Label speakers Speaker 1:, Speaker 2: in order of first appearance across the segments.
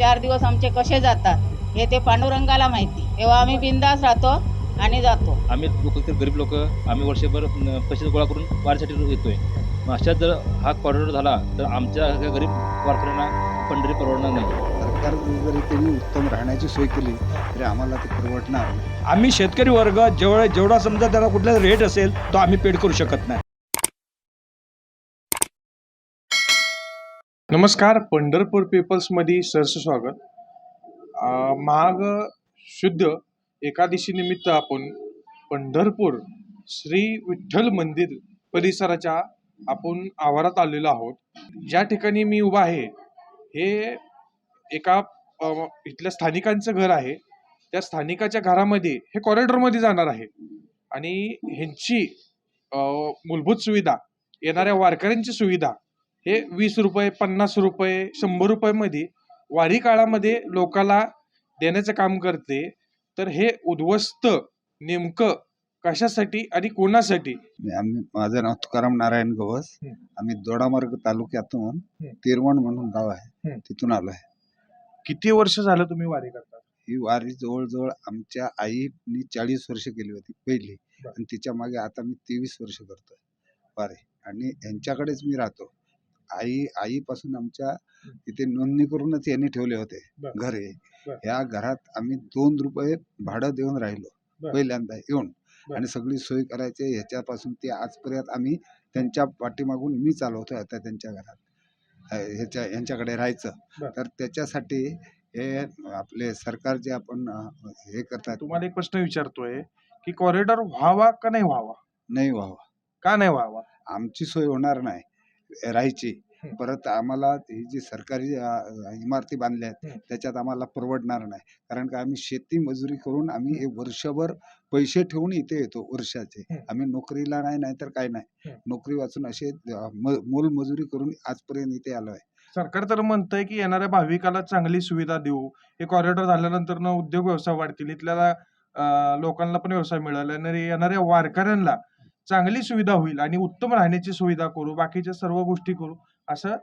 Speaker 1: चार दिवस आमचे कसे जातात हे ते पांडुरंगाला माहिती. तेव्हा आम्ही बिंदास राहतो आणि जातो.
Speaker 2: आम्ही लोक तर गरीब लोक आम्ही वर्षभर पैसे गोळा करून वारीसाठी येतोय. अशात जर हा कॉरिडॉर झाला तर आमच्या गरीब वारकऱ्यांना पंढरी परवडणार नाही.
Speaker 3: सरकार जरी त्यांनी उत्तम राहण्याची सोय केली तरी आम्हाला ते परवडणार नाही.
Speaker 4: आम्ही शेतकरी वर्ग जेवढा जेवढा समजा त्याला कुठला रेट असेल तो आम्ही पेड करू शकत नाही.
Speaker 5: नमस्कार पंढरपूर पेपर्समध्ये सरस स्वागत. महाग शुद्ध एकादशीनिमित्त आपण पंढरपूर श्री विठ्ठल मंदिर परिसराच्या आपण आवारात आलेलो आहोत. ज्या ठिकाणी मी उभा आहे हे एका इथल्या स्थानिकांचं घर आहे. त्या स्थानिकाच्या घरामध्ये हे कॉरिडॉरमध्ये जाणार आहे. आणि ह्यांची मूलभूत सुविधा येणाऱ्या वारकऱ्यांची सुविधा हे वीस रुपये पन्नास रुपये शंभर रुपयामध्ये वारी काळामध्ये लोकाला देण्याचं काम करते. तर हे उद्ध्वस्त नेमकं कशासाठी आणि कोणासाठी?
Speaker 3: मी- आम्ही माझं नाव तुकाराम नारायण गवस
Speaker 5: हं.
Speaker 3: आम्ही दोडामार्ग तालुक्यातून
Speaker 5: हं.
Speaker 3: तिरवण म्हणून गाव आहे. तिथून आलो आहे.
Speaker 5: किती वर्ष झालं तुम्ही वारी करता
Speaker 3: ही वारी जवळजवळ आमच्या आईनी चाळीस वर्ष केली होती पहिली.
Speaker 5: बरं.
Speaker 3: आणि तिच्यामागे आता मी तेवीस वर्ष करतोय वारी. आणि यांच्याकडेच मी राहतो. आई आईपासून आमच्या इथे नोंदणी करूनच यांनी ठेवले होते
Speaker 5: बरं.
Speaker 3: घर हे
Speaker 5: बरं.
Speaker 3: ह्या घरात आम्ही दोन रुपये भाडं देऊन राहिलो
Speaker 5: बरं.
Speaker 3: पहिल्यांदा येऊन
Speaker 5: बरं.
Speaker 3: आणि सगळी सोय करायची ह्याच्यापासून ते आजपर्यंत आम्ही त्यांच्या पाठीमागून मी चालवतोय आता त्यांच्या घरात अ, ह्याच्या यांच्याकडे राहायचं
Speaker 5: बरं.
Speaker 3: तर त्याच्यासाठी हे आपले सरकार जे आपण अ, हे करतात
Speaker 5: तुम्हाला एक प्रश्न विचारतोय की कॉरिडॉर व्हावा का नाही व्हावा
Speaker 3: नाही व्हावं
Speaker 5: का नाही व्हावा
Speaker 3: आमची सोय होणार नाही राहायची. परत आम्हाला ही जी सरकारी इमारती बांधल्या आहेत. त्याच्यात आम्हाला परवडणार नाही कारण का आम्ही शेती मजुरी करून आम्ही हे वर्षभर पैसे ठेवून इथे येतो वर्षाचे. आम्ही नोकरीला नाही नाहीतर काय नाही. नोकरी वाचून असे मोलमजुरी करून आजपर्यंत इथे आलो आहे
Speaker 5: सरकार तर म्हणतंय की येणाऱ्या भाविकाला चांगली सुविधा देऊ हे कॉरिडॉर झाल्यानंतर ना उद्योग व्यवसाय वाढतील इथल्या लोकांना पण व्यवसाय मिळाला येणाऱ्या वारकऱ्यांना चांगली सुविधा होईल आणि उत्तम राहण्याची सुविधा करू बाकीच्या सर्व गोष्टी करू असं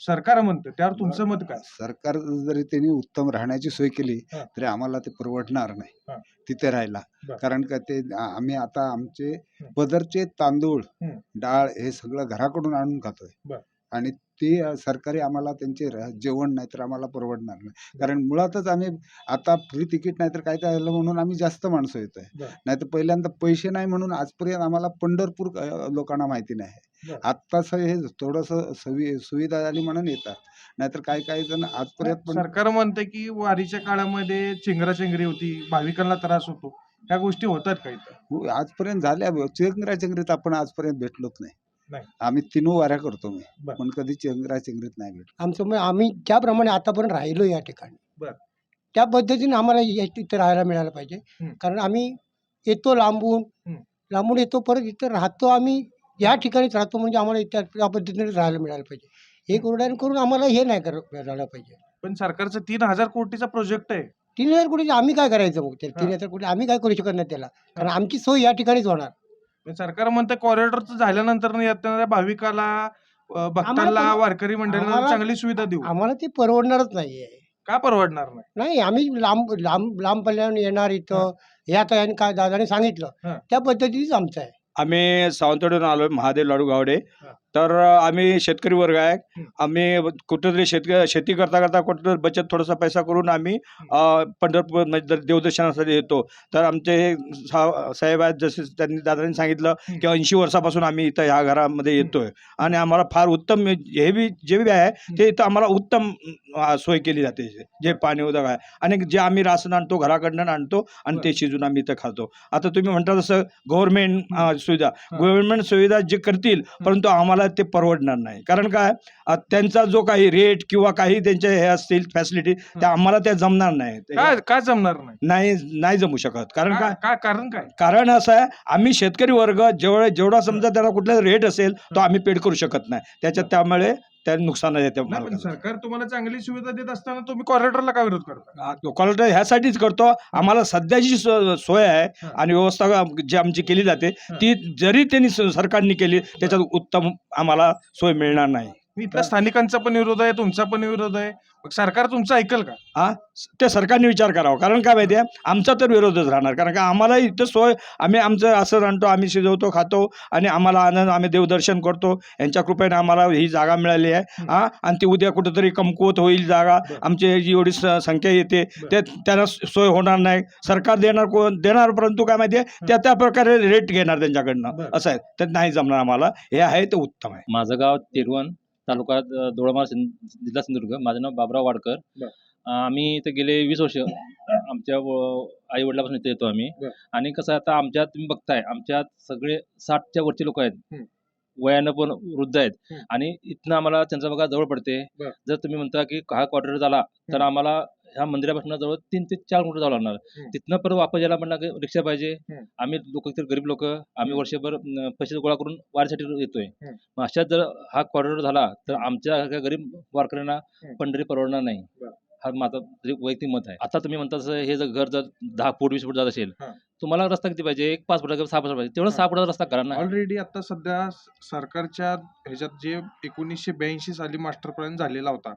Speaker 5: सरकार म्हणतं त्यावर तुमचं मत काय
Speaker 3: सरकार जरी त्यांनी उत्तम राहण्याची सोय केली. तरी आम्हाला ते परवडणार. नाही तिथे राहायला. कारण का ते आम्ही आता आमचे. पदरचे तांदूळ. डाळ हे सगळं घराकडून आणून खातोय. आणि ते सरकारी आम्हाला त्यांचे जेवण नाही तर आम्हाला परवडणार नाही. कारण मुळातच आम्ही आता फ्री तिकीट नाही तर काय काय झालं म्हणून आम्ही जास्त माणसं येतोय.
Speaker 5: बरं.
Speaker 3: नाही तर पहिल्यांदा पैसे नाही म्हणून आजपर्यंत आम्हाला पंढरपूर लोकांना माहिती नाही. आत्ताच हे थोडंसं सुवि सुविधा झाली म्हणून येतात. नाहीतर काही काही जण आजपर्यंत
Speaker 5: सरकार म्हणते की वारीच्या काळामध्ये चिंगराचिंगरी होती भाविकांना त्रास होतो. ह्या गोष्टी होतात का इथं?
Speaker 3: हो, आजपर्यंत झाल्या. चेंगरा चेंगरीत आपण आजपर्यंत भेटलोच
Speaker 5: नाही.
Speaker 3: नाही. आम्ही तीनू वाऱ्या करतो मी.
Speaker 5: बरं.
Speaker 3: पण कधी चेंगरा चेंगरीत नाही भेटलो
Speaker 6: आमचं म्हणजे आम्ही ज्याप्रमाणे आतापर्यंत राहिलो या ठिकाणी
Speaker 5: बर.
Speaker 6: त्या पद्धतीने आम्हाला या तिथे राहायला मिळायला पाहिजे.
Speaker 5: हं.
Speaker 6: कारण आम्ही येतो लांबून
Speaker 5: हं.
Speaker 6: लांबून येतो परत इथं राहतो आम्ही या ठिकाणीच राहतो म्हणजे आम्हाला त्या त्या पद्धतीने राहायला मिळायला पाहिजे. एक उड्डाण करून आम्हाला हे नाही कर झालं पाहिजे.
Speaker 5: पण सरकारचा तीन हजार कोटीचा प्रोजेक्ट आहे.
Speaker 6: तीन हजार कोटी आम्ही काय करायचं मग? ते तीन. हजार कोटी आम्ही काय करू शकत नाही त्याला? कारण आमची सोय या ठिकाणीच होणार.
Speaker 5: सरकार म्हणतं कॉरिडॉरचं झाल्यानंतर येणाऱ्या भाविकाला अं, भक्तांना
Speaker 6: परव-
Speaker 5: वारकरी मंडळींना
Speaker 6: आम्हाला-
Speaker 5: चांगली सुविधा देऊ.
Speaker 6: आम्हाला ते परवडणारच नाही आहे
Speaker 5: का परवडणार नाही?
Speaker 6: नाही आम्ही लांब लांब लांब पल्ल्याने येणार इथं. हे. आता यांनी काय दादाने सांगितलं.
Speaker 5: हां.
Speaker 6: त्या पद्धतीनेच आमचं आहे.
Speaker 4: आम्ही सावंतवाडीहून आलो महादेव लाडू गावडे.
Speaker 5: हा.
Speaker 4: तर आम्ही शेतकरी वर्ग आहे. आम्ही कुठेतरी शेत शेती करता करता कुठेतरी बचत थोडासा पैसा करून आम्ही पंढरपूर म्हणजे देवदर्शनासाठी येतो तर आमचे हे सा- साहेब आहेत जसे त्यांनी दादांनी सांगितलं. की ऐंशी वर्षापासून आम्ही इथं ह्या घरामध्ये येतोय. आणि आम्हाला फार उत्तम हे बी जे बी आहे ते इथं आम्हाला उत्तम सोय केली जाते. जे पाणी उदक आहे. आणि जे आम्ही राशन आणतो घराकडनं आणतो आणि ते शिजून आम्ही इथं खातो. आता तुम्ही म्हणता तसं गव्हर्नमेंट सुविधा. गव्हर्नमेंट सुविधा जे करतील परंतु आम्हाला ते परवडणार नाही. कारण काय? त्यांचा जो काही रेट किंवा काही त्यांचे हे असतील फॅसिलिटी त्या आम्हाला त्या जमणार नाही.
Speaker 5: काय जमणार नाही?
Speaker 4: नाही नाही जमू शकत. कारण काय?
Speaker 5: कारण काय?
Speaker 4: कारण असं आहे आम्ही शेतकरी वर्ग जेवढे जेवढा समजा त्याला कुठला रेट असेल तो आम्ही पेड करू शकत नाही. त्याच्यात त्यामुळे त्या नुकसान येते
Speaker 5: नाही पण. सरकार तुम्हाला चांगली सुविधा देत असताना तुम्ही कॉरिडॉरला का विरोध करता
Speaker 4: कॉलेज ह्यासाठीच करतो आम्हाला सध्याची सो- सोय आहे
Speaker 5: हा.
Speaker 4: आणि व्यवस्था जी आमची केली जाते
Speaker 5: हा.
Speaker 4: ती जरी त्यांनी स- सरकारने केली त्याच्यात उत्तम आम्हाला सोय मिळणार नाही
Speaker 5: इथल्या स्थानिकांचा पण विरोध आहे तुमचा पण विरोध आहे. मग सरकार तुमचं ऐकल का?
Speaker 4: ते सरकारने विचार करावा. कारण काय माहिती आहे? आमचा तर विरोधच राहणार. कारण का आम्हाला इथं सोय आम्ही आमचं असं आणतो आम्ही शिजवतो खातो आणि आम्हाला आनंद आम्ही देवदर्शन करतो. यांच्या कृपेने आम्हाला ही जागा मिळाली आहे. हा? आणि ती उद्या कुठंतरी कमकुवत होईल जागा. आमची जी एवढी स- संख्या येते ते त्यांना सोय होणार नाही. सरकार देणार कोण? देणार परंतु काय माहिती आहे? त्या त्या प्रकारे रेट घेणार त्यांच्याकडनं. असं आहे. तर नाही जमणार आम्हाला. हे आहे ते उत्तम आहे.
Speaker 2: माझं गाव तिरवण. तालुका सिं जिल्हा सिंधुदुर्ग माझं नाव बाबराव वाडकर आम्ही इथे गेले वीस वर्ष आमच्या आई वडिलापासून इथे येतो आम्ही. आणि कसं आता आमच्यात तुम्ही बघताय आमच्यात सगळे साठच्या वरचे लोक आहेत. वयानं पण वृद्ध आहेत. आणि इथनं आम्हाला त्यांचा बघा जवळ पडते. जर तुम्ही म्हणता की हा क्वार्टर झाला तर. आम्हाला ह्या मंदिरापासून जवळ तीन ते चार किलोमीटर जावं लागणार. तिथनं परत वापस यायला म्हणलं की रिक्षा पाहिजे. आम्ही लोक इतर गरीब लोक आम्ही वर्षभर पैसे गोळा करून वारीसाठी येतोय. मग अशात जर हा कॉरिडॉर झाला तर आमच्या गरीब वारकऱ्यांना. पंढरी परवडणार नाही. हा माझा तरी वैयक्तिक मत आहे आता तुम्ही म्हणता हे जर घर जर दहा फूट वीस फूट जात असेल. तुम्हाला रस्ता किती पाहिजे एक पाच फुटाचा सहा फुट पाहिजे तेवढा. सहा फुटाचा रस्ता करा ना
Speaker 5: ऑलरेडी आता सध्या सरकारच्या ह्याच्यात जे एकोणीसशे ब्याऐंशी साली मास्टर प्लॅन झालेला होता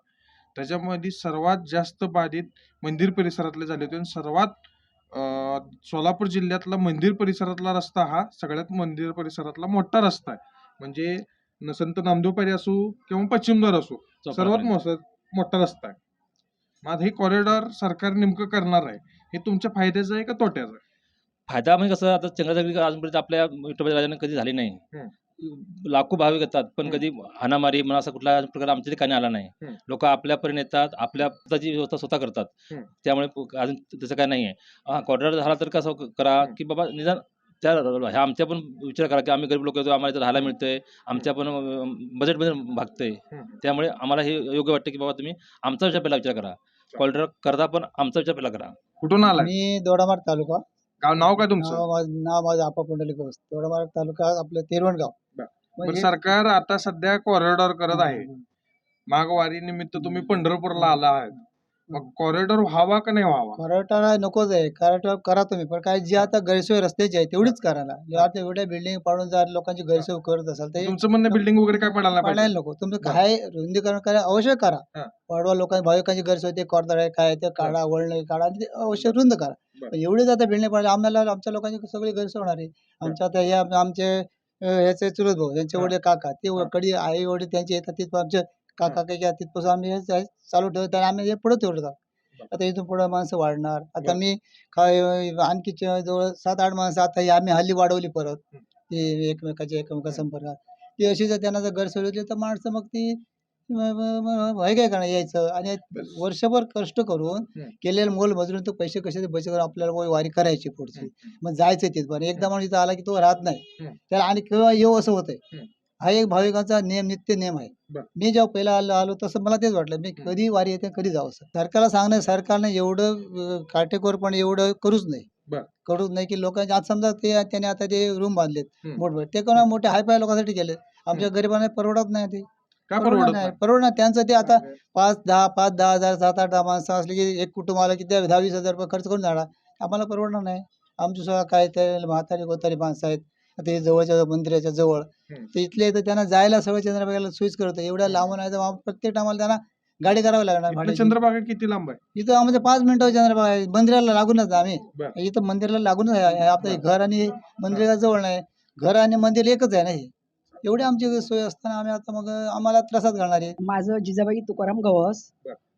Speaker 5: त्याच्यामध्ये सर्वात जास्त बाधित मंदिर परिसरातले झाले होते. आणि सर्वात सोलापूर जिल्ह्यातला मंदिर परिसरातला रस्ता हा सगळ्यात मंदिर परिसरातला मोठा रस्ता आहे. म्हणजे न संत नामदेव पायरी असो किंवा पश्चिमद्वार असो सर्वात मोठा मोठा रस्ता आहे. मग हे कॉरिडॉर सरकार नेमकं करणार आहे हे तुमच्या फायद्याचं आहे का तोट्याचं आहे?
Speaker 2: फायदा म्हणजे कसं आता चंद्रदगडी अजूनपर्यंत आपल्या विठोबा राजाने कधी झाली नाही. लाखो भाविक येतात पण. कधी हाणामारी म्हणा असा कुठला प्रकार आमच्या ठिकाणी आला नाही. लोक आपल्यापर्यंत येतात आपल्या स्वतःची व्यवस्था स्वतः करतात. त्यामुळे अजून तसं काय नाही आहे हा क्वार्टर झाला तर कसं करा. की बाबा निदान त्या ह्या आमच्या पण विचार करा की आम्ही गरीब लोक येतो आम्हाला इथं राहायला मिळतंय आमच्या पण बजेटमध्ये भागतंय. त्यामुळे आम्हाला हे योग्य वाटतं की बाबा तुम्ही आमचा विचार पहिला विचार करा क्वार्टर करता पण आमचा विचार पहिला करा
Speaker 5: कुठून आलाय
Speaker 6: मी दोडामार्ग तालुका
Speaker 5: गाव नाव काय तुमचं?
Speaker 6: नाव माझं नाव माझं आपा पुंडलिक वस्त. तालुका आपलं तेरवणगाव.
Speaker 5: बरं. पण सरकार आता सध्या कॉरिडॉर करत आहे. माघवारी निमित्त तुम्ही पंढरपूरला आला आहात. मग कॉरिडॉर व्हावा का नाही व्हावा?
Speaker 6: मराठा नकोच आहे. कराटा करा तुम्ही पण काय जी आता गैरसोय रस्त्याची आहे तेवढीच करा ना. जे आता एवढ्या बिल्डिंग पाडून जर लोकांची गैरसोय करत असाल तर
Speaker 5: तुमचं म्हणणं बिल्डिंग वगैरे काय पडायला नाही पाहिजे?
Speaker 6: पाडायला नको तुमचं काय रुंदीकरण करा अवश्य करा.
Speaker 5: हा.
Speaker 6: वाढवा लोकांची भाविकांची गैरसोय ते करणार आहे काय ते काढा वळण काढा आणि ते अवश्य रुंद करा. पण एवढीच आता बिल्डिंग पाडली आम्हाला आमच्या लोकांची सगळी गैरसोय होणार आहे. आमच्या आता या आमचे ह्याचे चुलत भाऊ यांचे
Speaker 5: हा.
Speaker 6: वडील काका ते. कडी आई वडील त्यांचे येतात तिथं आमचे काका काही तिथपासून आम्ही हे चालू ठेवतो आणि आम्ही हे पुढे आहोत आता इथून पुढे माणसं वाढणार. आता. मी आणखी जवळ सात आठ माणसं आता ही आम्ही हल्ली वाढवली परत. ती एकमेकाच्या एकमेका संपर्कात ती अशी जर त्यांना जर गैरसोय होती तर माणसं मग ती वय काय करणार यायचं. आणि वर्षभर कष्ट करून
Speaker 5: हं.
Speaker 6: केलेलं मोल मजुरून तो पैसे कसे ते बचत करून आपल्याला वारी करायची पुढची. मग जायचं तिथपर्यंत एकदा माणूस इथं आला की तो राहत नाही.
Speaker 5: हं.
Speaker 6: त्याला आणि केव्हा येऊ असं होतंय.
Speaker 5: हं.
Speaker 6: हा एक भाविकांचा नियम नित्य नियम आहे. मी जेव्हा पहिला आलो आलो तसं मला तेच वाटलं. मी
Speaker 5: हं.
Speaker 6: कधी वारी येते कधी जावं असं. सरकारला सांगणं सरकारने एवढं काटेकोरपणे एवढं करूच नाही. करूच नाही की लोकांचे आज समजा ते त्याने आता ते रूम बांधलेत
Speaker 5: हं.
Speaker 6: मोठमोठे. ते कोणा मोठे हायफाय लोकांसाठी केले आमच्या गरिबांना परवडत नाही ते.
Speaker 5: का
Speaker 6: परवडत नाही? परवडणार त्यांचं ते आता पाच दहा पाच दहा हजार सात आठ दहा माणसं असली की एक कुटुंब आलं की त्या दहा वीस हजार रुपये खर्च करून जाणार. आम्हाला परवडणार नाही. आमची सुद्धा काय ते म्हातारी कोतारी माणसं आहेत. आता हे जवळच्या मंदिराच्या जवळ. तर इथले तर त्यांना जायला सगळं चंद्रभागाला सोयीच करतो एवढ्या लांबून आहे तर आम्हाला प्रत्येक टायमाला त्यांना गाडी करावी लागणार.
Speaker 5: चंद्रभागा किती लांब आहे?
Speaker 6: इथं आमचे पाच मिनिटं चंद्रभागा आहे. मंदिराला लागूनच आम्ही. इथं मंदिराला लागूनच आहे. आपलं घर आणि मंदिराच्या जवळ नाही. घर आणि मंदिर एकच आहे ना हे? एवढी आमची सोय असताना आम्ही आता मग आम्हाला त्रासात घालणार आहे.
Speaker 7: माझं जिजाबाई तुकाराम गवस.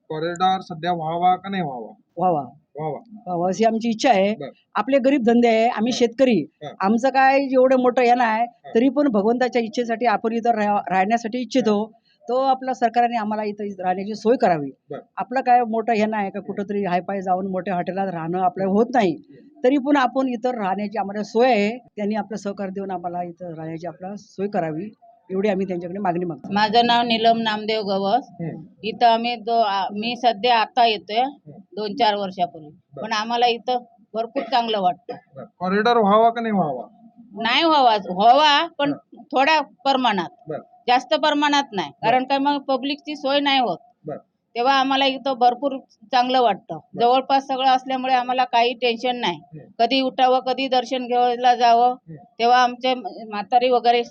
Speaker 5: कॉरिडॉर सध्या व्हावा का नाही व्हावा?
Speaker 7: व्हावा.
Speaker 5: व्हावा.
Speaker 7: अशी आमची इच्छा आहे. आपले गरीब धंदे आहे आम्ही. शेतकरी.
Speaker 5: हा.
Speaker 7: आमचं काय एवढं मोठं हे नाही. तरी पण भगवंताच्या इच्छेसाठी आपण इथं राह- राहण्यासाठी इच्छितो. तो आपला सरकारने आम्हाला इथं राहण्याची सोय करावी. आपलं काय मोठं हे नाही का कुठंतरी हायपाय जाऊन मोठ्या हॉटेलात राहणं आपल्याला होत नाही. तरी पण आपण इथं राहण्याची आम्हाला सोय आहे. त्यांनी आपलं सहकार देऊन आम्हाला इथं राहण्याची आपल्याला सोय करावी एवढी आम्ही त्यांच्याकडे मागणी मागतो.
Speaker 1: माझं नाव नीलम नामदेव गवस. इथं आम्ही दो आ- मी सध्या आता येतोय दोन चार वर्षापूर्वी. पण आम्हाला इथं भरपूर चांगलं वाटतं.
Speaker 5: कॉरिडॉर व्हावा का नाही व्हावा?
Speaker 1: नाही व्हावा व्हावा पण थोड्या प्रमाणात.
Speaker 5: बरं.
Speaker 1: जास्त प्रमाणात नाही. कारण काय मग पब्लिकची सोय नाही होत. तेव्हा आम्हाला इथं भरपूर चांगलं वाटतं. जवळपास सगळं असल्यामुळे आम्हाला काही टेन्शन नाही. कधी उठावं कधी दर्शन घ्यायला जावं. तेव्हा आमचे म्हातारी वगैरे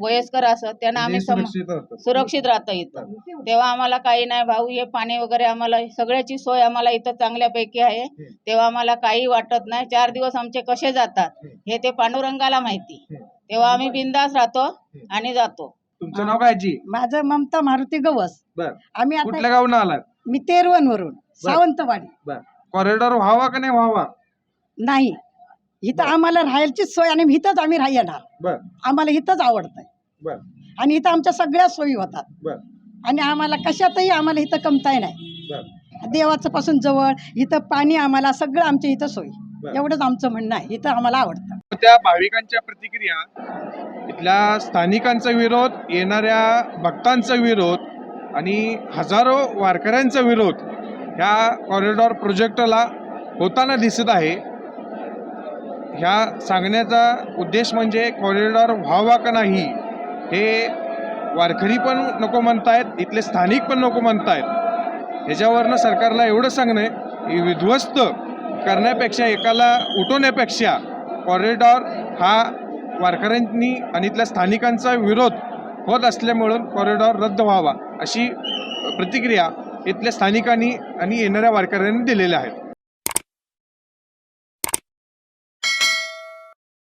Speaker 1: वयस्कर असत त्यांना आम्ही
Speaker 5: राहतात.
Speaker 1: सुरक्षित राहता इथं. तेव्हा आम्हाला काही नाही भाऊ हे पाणी वगैरे आम्हाला सगळ्याची सोय आम्हाला इथं चांगल्यापैकी आहे. तेव्हा आम्हाला काही वाटत नाही. चार दिवस आमचे कसे जातात हे. ते पांडुरंगाला माहिती. तेव्हा आम्ही बिंदास राहतो आणि जातो.
Speaker 5: तुमचं नाव काय जी
Speaker 7: माझं ममता मारुती गवस.
Speaker 5: बर.
Speaker 7: आम्ही
Speaker 5: कुठल्या गावून आलात?
Speaker 7: मी तेरवनवरून सावंतवाडी.
Speaker 5: बर. कॉरिडॉर व्हावा का नाही व्हावा?
Speaker 7: नाही. इथं आम्हाला राहायचीच सोय आणि इथंच आम्ही राहणार.
Speaker 5: बर.
Speaker 7: आम्हाला इथंच आवडतंय.
Speaker 5: बर.
Speaker 7: आणि इथं आमच्या सगळ्या सोयी होतात.
Speaker 5: बर.
Speaker 7: आणि आम्हाला कशातही आम्हाला इथं कमताय नाही.
Speaker 5: बर.
Speaker 7: देवाचं पासून जवळ इथं पाणी आम्हाला सगळं आमच्या इथं सोयी.
Speaker 5: बर.
Speaker 7: एवढंच आमचं म्हणणं आहे. इथं आम्हाला आवडतं.
Speaker 5: त्या भाविकांच्या प्रतिक्रिया इथल्या स्थानिकांचा विरोध येणाऱ्या भक्तांचा विरोध आणि हजारो वारकऱ्यांचा विरोध ह्या कॉरिडॉर प्रोजेक्टला होताना दिसत आहे. ह्या सांगण्याचा उद्देश म्हणजे कॉरिडॉर व्हावा का नाही हे वारकरी पण नको म्हणतायत इथले स्थानिक पण नको म्हणतायत. ह्याच्यावरनं सरकारला एवढं सांगणं की विध्वस्त करण्यापेक्षा एकाला उठवण्यापेक्षा कॉरिडॉर हा वारकऱ्यांनी आणि इथल्या स्थानिकांचा विरोध होत असल्यामुळं कॉरिडॉर रद्द व्हावा अशी प्रतिक्रिया इथल्या स्थानिकांनी आणि येणाऱ्या वारकऱ्यांनी दिलेल्या आहेत.